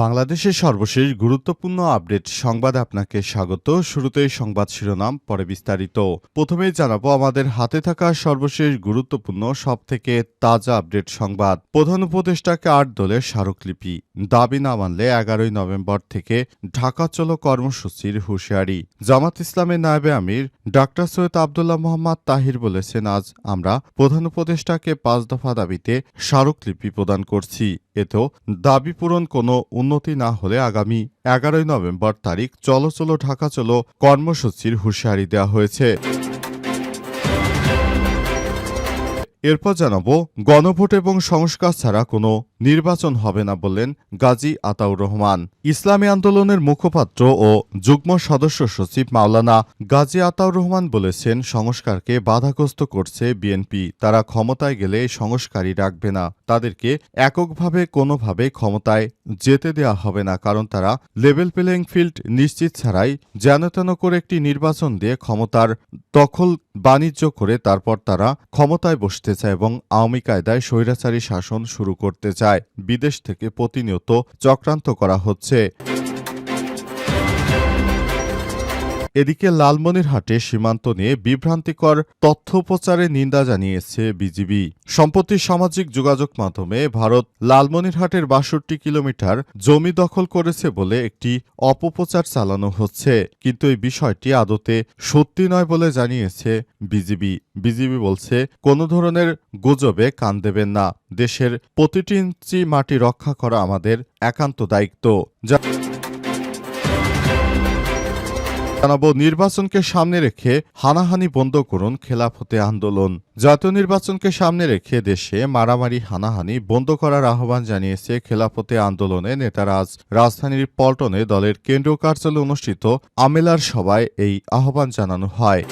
বাংলাদেশের সর্বশেষ গুরুত্বপূর্ণ আপডেট সংবাদ আপনাকে স্বাগত। শুরুতেই সংবাদ শিরোনাম, পরে বিস্তারিত। প্রথমে জানাব, আমাদের হাতে থাকা সর্বশেষ গুরুত্বপূর্ণ, সবথেকে তাজা আপডেট সংবাদ। প্রধান উপদেষ্টাকে আট দলের স্মারকলিপি। দাবি না মানলে এগারোই নভেম্বর থেকে ঢাকা চলো কর্মসূচির হুঁশিয়ারি। জামাত ইসলামের নায়েবে আমির, ডাক্তার সৈয়দ আবদুল্লাহ মোহাম্মদ তাহির বলেছেন, আজ আমরা প্রধান উপদেষ্টাকে পাঁচ দফা দাবিতে স্মারকলিপি প্রদান করছি। এতেও দাবি পূরণ কোনো উন্নতি না হলে আগামী এগারোই নভেম্বর তারিখ চলো চলো ঢাকা চলো কর্মসূচির হুঁশিয়ারি দেওয়া হয়েছে। এরপর জানাব, গণভোট এবং সংস্কার ছাড়া কোনো নির্বাচন হবে না বললেন গাজী আতাউর রহমান। ইসলামী আন্দোলনের মুখপাত্র ও যুগ্ম সদস্য সচিব মাওলানা গাজী আতাউর রহমান বলেছেন, সংস্কারকে বাধাগ্রস্ত করছে বিএনপি। তারা ক্ষমতায় গেলে সংস্কারই রাখবে না। তাদেরকে এককভাবে, কোনোভাবে ক্ষমতায় যেতে দেয়া হবে না। কারণ তারা লেভেল প্লেইং ফিল্ড নিশ্চিত ছাড়াই যেন তেন করে একটি নির্বাচন দিয়ে ক্ষমতার দখল বাণিজ্য করে, তারপর তারা ক্ষমতায় বসতে চায় এবং আওয়ামী কায়দায় স্বৈরাচারী শাসন শুরু করতে চায়। বিদেশ থেকে প্রতিনিয়ত চক্রান্ত করা হচ্ছে। এদিকে লালমনিরহাটে সীমান্ত নিয়ে বিভ্রান্তিকর তথ্য প্রচারে নিন্দা জানিয়েছে বিজিবি। সম্প্রতি সামাজিক যোগাযোগ মাধ্যমে ভারত লালমনিরহাটের বাষট্টি কিলোমিটার জমি দখল করেছে বলে একটি অপপ্রচার চালানো হচ্ছে। কিন্তু এই বিষয়টি আদতে সত্যি নয় বলে জানিয়েছে বিজিবি। বিজিবি বলছে, কোনো ধরনের গুজবে কান দেবেন না। দেশের প্রতিটি ইঞ্চি মাটি রক্ষা করা আমাদের একান্ত দায়িত্ব। যা জানাব নির্বাচনকে সামনে রেখে হানাহানি বন্ধ করুন খেলাফতে আন্দোলন। জাতীয় নির্বাচনকে সামনে রেখে দেশে মারামারি, হানাহানি বন্ধ করার আহ্বান জানিয়েছে খেলাফতে আন্দোলনে নেতারা। আজ রাজধানীর পল্টনে দলের কেন্দ্রীয় কার্যালয়ে অনুষ্ঠিত আমেলার সভায় এই আহ্বান জানানো হয়।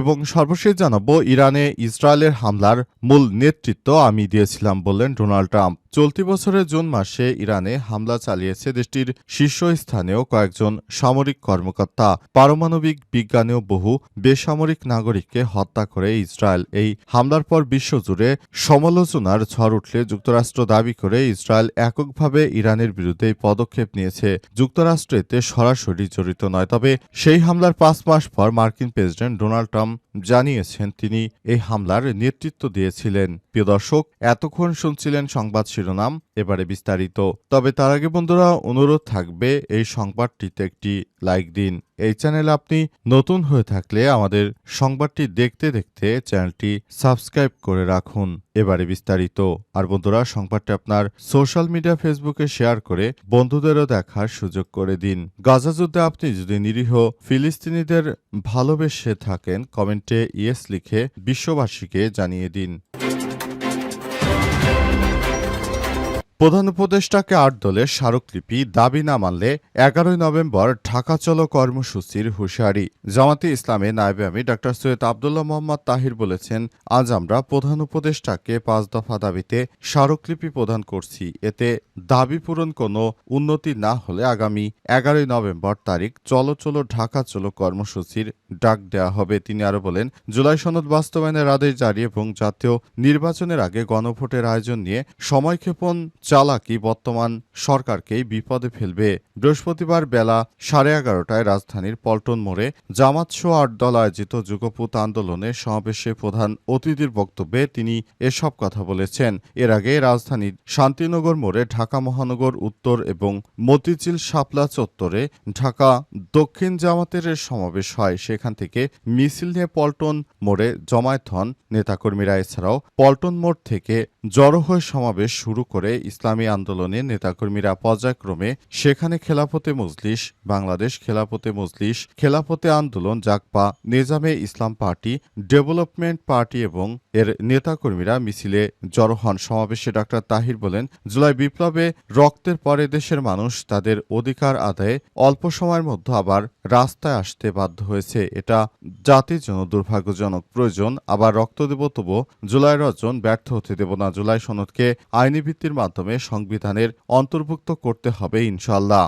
এবং সর্বশেষ জানাব, ইরানে ইসরায়েলের হামলার মূল নেতৃত্ব আমি দিয়েছিলাম বললেন ডোনাল্ড ট্রাম্প। চলতি বছরের জুন মাসে ইরানে হামলা চালিয়েছে দেশটির শীর্ষস্থানীয় কয়েকজন সামরিক কর্মকর্তা। পারমাণবিক বিজ্ঞানেও বহু বেসামরিক নাগরিককে হত্যা করে ইসরায়েল। এই হামলার পর বিশ্বজুড়ে সমালোচনার ঝড় উঠলে যুক্তরাষ্ট্র দাবি করে ইসরায়েল এককভাবে ইরানের বিরুদ্ধে পদক্ষেপ নিয়েছে। যুক্তরাষ্ট্র এতে সরাসরি জড়িত নয়। তবে সেই হামলার পাঁচ মাস পর মার্কিন প্রেসিডেন্ট ডোনাল্ড ট্রাম্প জানিয়েছেন তিনি এই হামলার নেতৃত্ব দিয়েছিলেন। প্রিয় দর্শক, এতক্ষণ শুনছিলেন সংবাদ শিরোনাম, এবারে বিস্তারিত। তবে তার আগে বন্ধুরা, অনুরোধ থাকবে এই সংবাদটিতে একটি লাইক দিন। এই চ্যানেলে আপনি নতুন হয়ে থাকলে আমাদের সংবাদটি দেখতে দেখতে চ্যানেলটি সাবস্ক্রাইব করে রাখুন। এবারে বিস্তারিত। আর বন্ধুরা, সংবাদটি আপনার সোশ্যাল মিডিয়া ফেসবুকে শেয়ার করে বন্ধুদেরও দেখার সুযোগ করে দিন। গাজা যুদ্ধে আপনি যদি নিরীহ ফিলিস্তিনিদের ভালোবেসে থাকেন, কমেন্টে ইয়েস লিখে বিশ্ববাসীকে জানিয়ে দিন। প্রধান উপদেষ্টাকে আট দলের স্মারকলিপি দাবি না মানলে এগারোই নভেম্বর ঢাকা চলো কর্মসূচির হুঁশিয়ারি। জামাতে ইসলামে নায়েবে আমি ডাক্তার সৈয়দ আবদুল্লাহ মোহাম্মদ তাহির বলেছেন, আজ আমরা প্রধান উপদেষ্টাকে পাঁচ দফা দাবিতে স্মারকলিপি প্রদান করছি। এতে দাবি পূরণ কোনো উন্নতি না হলে আগামী এগারোই নভেম্বর তারিখ চলো চলো ঢাকা চলো কর্মসূচির ডাক দেওয়া হবে। তিনি আরও বলেন, জুলাই সনদ বাস্তবায়নের আদেশ জারি এবং জাতীয় নির্বাচনের আগে গণভোটের আয়োজন নিয়ে সময়ক্ষেপণ চালাকি বর্তমান সরকারকেই বিপদে ফেলবে। বৃহস্পতিবার বেলা সাড়ে এগারোটায় রাজধানীর পল্টন মোড়ে জামাত সহ আট আয়োজিত যুগপুত আন্দোলনের সমাবেশে প্রধান অতিথির বক্তব্যে তিনি এসব কথা বলেছেন। এর আগে রাজধানীর শান্তিনগর মোড়ে ঢাকা মহানগর উত্তর এবং মতিঝিল শাপলা চত্বরে ঢাকা দক্ষিণ জামাতের সমাবেশ হয়। সেখান থেকে মিছিল নিয়ে পল্টন মোড়ে জমায়েত হন নেতাকর্মীরা। এছাড়াও পল্টন মোড় থেকে জড়ো হয়ে সমাবেশ শুরু করে ইসলামী আন্দোলনের নেতাকর্মীরা পর্যায়ক্রমে সেখানে খেলাফতে মজলিস, বাংলাদেশ খেলাফতে মজলিস, খেলাফতে আন্দোলন জাকপা নিজামে ইসলাম পার্টি, ডেভেলপমেন্ট পার্টি এবং এর নেতাকর্মীরা মিছিলে জড়ো হন। সমাবেশে ডাক্তার তাহির বলেন, জুলাই বিপ্লবে রক্তের পরে দেশের মানুষ তাদের অধিকার আদায়ে অল্প সময়ের মধ্যে আবার রাস্তায় আসতে বাধ্য হয়েছে। এটা জাতির জন্য দুর্ভাগ্যজনক। প্রয়োজন, আবার রক্ত দেব তবু জুলাই রজন ব্যর্থ হতে দেব না। জুলাই সনদকে আইনি ভিত্তির মাধ্যমে সংবিধানের অন্তর্ভুক্ত করতে হবে ইনশাল্লাহ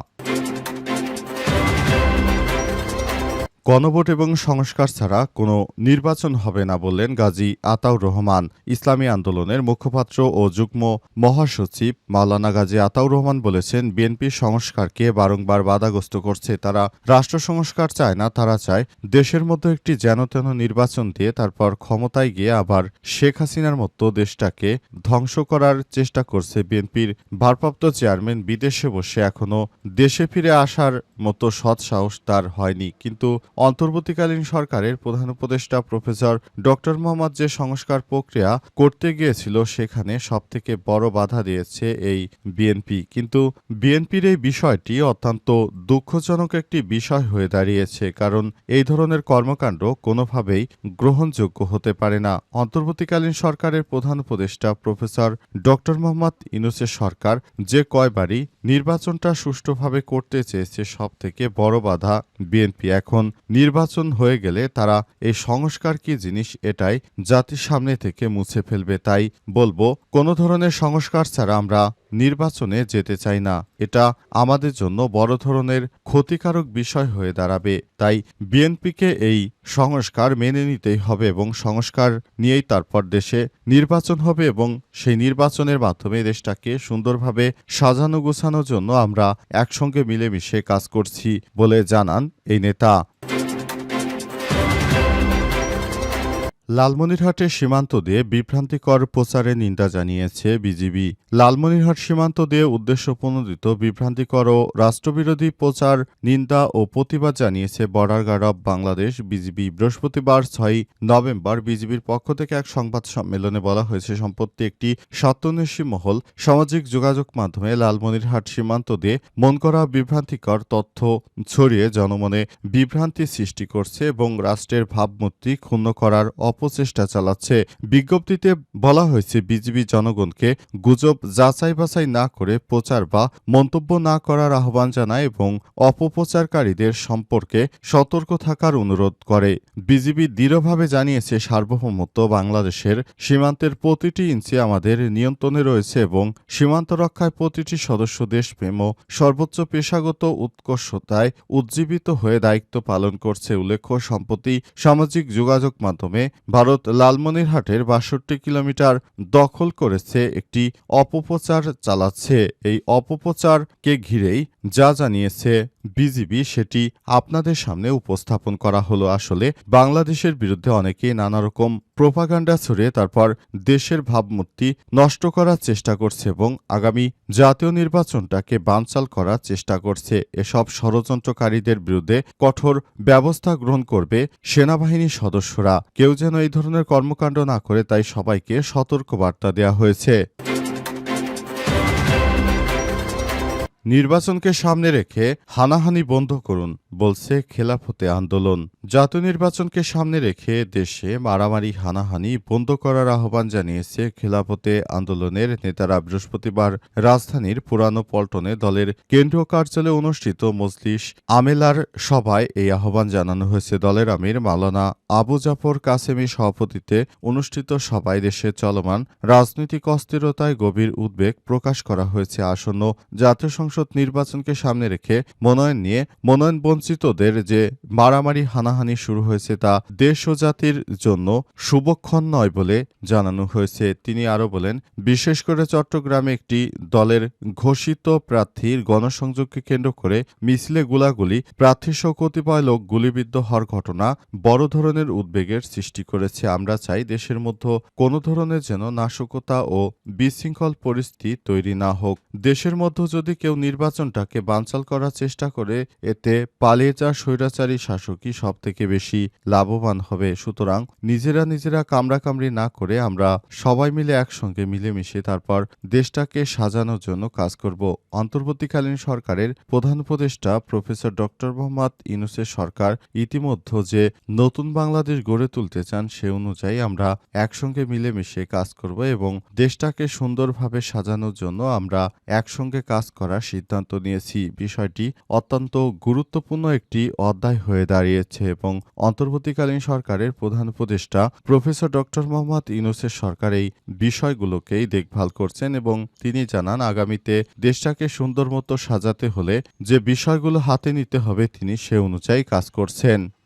গণভোট এবং সংস্কার ছাড়া কোনো নির্বাচন হবে না বললেন গাজী আতাউর রহমান। ইসলামী আন্দোলনের মুখপাত্র ও যুগ্ম মহাসচিব মাওলানা গাজী আতাউর রহমান বলেছেন, বিএনপি সংস্কারকে বারংবার বাধাগ্রস্ত করছে। তারা রাষ্ট্র সংস্কার চায় না, তারা চায় দেশের মধ্যে একটি যেন তেন নির্বাচন দিয়ে তারপর ক্ষমতায় গিয়ে আবার শেখ হাসিনার মতো দেশটাকে ধ্বংস করার চেষ্টা করছে বিএনপির ভারপ্রাপ্ত চেয়ারম্যান। বিদেশে বসে এখনও দেশে ফিরে আসার মতো সৎ সাহস তার হয়নি। কিন্তু অন্তর্বর্তীকালীন সরকারের প্রধান উপদেষ্টা প্রফেসর ডক্টর মোহাম্মদ যে সংস্কার প্রক্রিয়া করতে গিয়েছিল, সেখানে সবথেকে বড় বাধা দিয়েছে এই বিএনপি। কিন্তু বিএনপির এই বিষয়টি অত্যন্ত দুঃখজনক একটি বিষয় হয়ে দাঁড়িয়েছে, কারণ এই ধরনের কর্মকাণ্ড কোনোভাবেই গ্রহণযোগ্য হতে পারে না। অন্তর্বর্তীকালীন সরকারের প্রধান উপদেষ্টা প্রফেসর ডক্টর মোহাম্মদ ইনুসের সরকার যে কয়বারই নির্বাচনটা সুষ্ঠুভাবে করতে চেয়েছে সব থেকে বড় বাধা বিএনপি। এখন নির্বাচন হয়ে গেলে তারা এই সংস্কার কি জিনিস এটাই জাতির সামনে থেকে মুছে ফেলবে তাই বলব, কোনো ধরনের সংস্কার ছাড়া আমরা নির্বাচনে যেতে চাই না। এটা আমাদের জন্য বড় ধরনের ক্ষতিকারক বিষয় হয়ে দাঁড়াবে। তাই বিএনপিকে এই সংস্কার মেনে নিতেই হবে এবং সংস্কার নিয়েই তারপর দেশে নির্বাচন হবে এবং সেই নির্বাচনের মাধ্যমে দেশটাকে সুন্দরভাবে সাজানো গোছানোর জন্য আমরা একসঙ্গে মিলেমিশে কাজ করছি বলে জানান এই নেতা। লালমনিরহাটে সীমান্ত দিয়ে বিভ্রান্তিকর প্রচারে নিন্দা জানিয়েছে বিজিবি। লালমনিরহাট সীমান্ত দিয়ে উদ্দেশ্যপ্রণোদিত বিভ্রান্তিকর ও রাষ্ট্রবিরোধী প্রচার, নিন্দা ও প্রতিবাদ জানিয়েছে border guard of Bangladesh BGB. বৃহস্পতিবার ছয় নভেম্বর বিজিবির পক্ষ থেকে এক সংবাদ সম্মেলনে বলা হয়েছে, সম্প্রতি একটি স্বার্থন্বেষী মহল সামাজিক যোগাযোগ মাধ্যমে লালমনিরহাট সীমান্ত দিয়ে মন করা বিভ্রান্তিকর তথ্য ছড়িয়ে জনমনে বিভ্রান্তি সৃষ্টি করছে এবং রাষ্ট্রের ভাবমূর্তি ক্ষুণ্ণ করার অপচেষ্টা চালাচ্ছে। বিজ্ঞপ্তিতে বলা হয়েছে, বিজিবি জনগণকে গুজব যাচাই বাছাই না করে প্রচার বা মন্তব্য না করার আহ্বান জানায় এবং অপপ্রচারকারীদের সম্পর্কে সতর্ক থাকার অনুরোধ করে। বিজিবি দৃঢ়ভাবে জানিয়েছে, সার্বভৌমত্ব বাংলাদেশের সীমান্তের প্রতিটি ইঞ্চি আমাদের নিয়ন্ত্রণে রয়েছে এবং সীমান্ত রক্ষায় প্রতিটি সদস্য দেশপ্রেম ও সর্বোচ্চ পেশাগত উৎকর্ষতায় উজ্জীবিত হয়ে দায়িত্ব পালন করছে, উল্লেখ্য, সম্প্রতি সামাজিক যোগাযোগ মাধ্যমে ভারত লালমনিরহাটের বাষট্টি কিলোমিটার দখল করেছে একটি অপপ্রচার চালাচ্ছে। এই অপপ্রচারকে ঘিরেই যা জানিয়েছে বিজিবি সেটি আপনাদের সামনে উপস্থাপন করা হলো। আসলে বাংলাদেশের বিরুদ্ধে অনেকেই নানা রকম প্রোপাগান্ডা ছড়িয়ে তারপর দেশের ভাবমূর্তি নষ্ট করার চেষ্টা করছে এবং আগামী জাতীয় নির্বাচনটাকে বানচাল করার চেষ্টা করছে। এসব ষড়যন্ত্রকারীদের বিরুদ্ধে কঠোর ব্যবস্থা গ্রহণ করবে সেনাবাহিনীর সদস্যরা। কেউ যেন এই ধরনের কর্মকাণ্ড না করে, তাই সবাইকে সতর্ক বার্তা দেওয়া হয়েছে। নির্বাচনকে সামনে রেখে হানাহানি বন্ধ করুন, বলছে খেলাফতে আন্দোলন। জাতীয় নির্বাচনকে সামনে রেখে দেশে মারামারি, হানাহানি বন্ধ করার আহ্বান জানিয়েছে খেলাফতে আন্দোলনের নেতারা। বৃহস্পতিবার রাজধানীর পুরানো পল্টনে দলের কেন্দ্রীয় কার্যালয়ে অনুষ্ঠিত মজলিস আমেলার সভায় এই আহ্বান জানানো হয়েছে। দলের আমির মালানা আবু জাফর কাসেমি সভাপতিত্বে অনুষ্ঠিত সভায় দেশে চলমান রাজনৈতিক অস্থিরতায় গভীর উদ্বেগ প্রকাশ করা হয়েছে। আসন্ন জাতীয় সংসদ নির্বাচনকে সামনে রেখে মনোনয়ন নিয়ে মনোনয়ন বঞ্চিতদের যে মারামারি হানাহানি শুরু হয়েছে তা দেশ ও জাতির জন্য শুভক্ষণ নয় বলে জানানো হয়েছে। তিনি আরও বলেন, বিশেষ করে চট্টগ্রামে একটি দলের ঘোষিত প্রার্থীর গণসংযোগকে কেন্দ্র করে মিছিলে গুলাগুলি প্রার্থীসহ কতিপয় লোক গুলিবিদ্ধ হওয়ার ঘটনা বড় ধরনের উদ্বেগের সৃষ্টি করেছে। আমরা চাই দেশের মধ্যে কোনো ধরনের যেন নাশকতা ও বিশৃঙ্খল পরিস্থিতি তৈরি না হোক। দেশের মধ্যে যদি কেউ নির্বাচনটাকে বানচাল করার চেষ্টা করে, এতে পালিয়ে যাওয়া স্বৈরাচারী শাসকই সব থেকে বেশি লাভবান হবে। সুতরাং নিজেরা নিজেরা কামড়াকামড়ি না করে আমরা সবাই মিলে একসঙ্গে মিলেমিশে তারপর দেশটাকে সাজানোর জন্য কাজ করব। অন্তর্বর্তীকালীন সরকারের প্রধান উপদেষ্টা প্রফেসর ডক্টর মোহাম্মদ ইউনুসের সরকার ইতিমধ্যে যে নতুন বাংলাদেশ গড়ে তুলতে চান, সে অনুযায়ী আমরা একসঙ্গে মিলেমিশে কাজ করব এবং দেশটাকে সুন্দরভাবে সাজানোর জন্য আমরা একসঙ্গে কাজ করার সিদ্ধান্ত নিয়েছি। বিষয়টি অত্যন্ত গুরুত্বপূর্ণ একটি অধ্যায় হয়ে দাঁড়িয়েছে এবং অন্তর্বর্তীকালীন সরকারের প্রধান উপদেষ্টা প্রফেসর ডক্টর মোহাম্মদ ইউনুসের সরকার এই বিষয়গুলোকেই দেখভাল করছেন এবং তিনি জানান, আগামীতে দেশটাকে সুন্দর মতো সাজাতে হলে যে বিষয়গুলো হাতে নিতে হবে তিনি সে অনুযায়ী কাজ করছেন।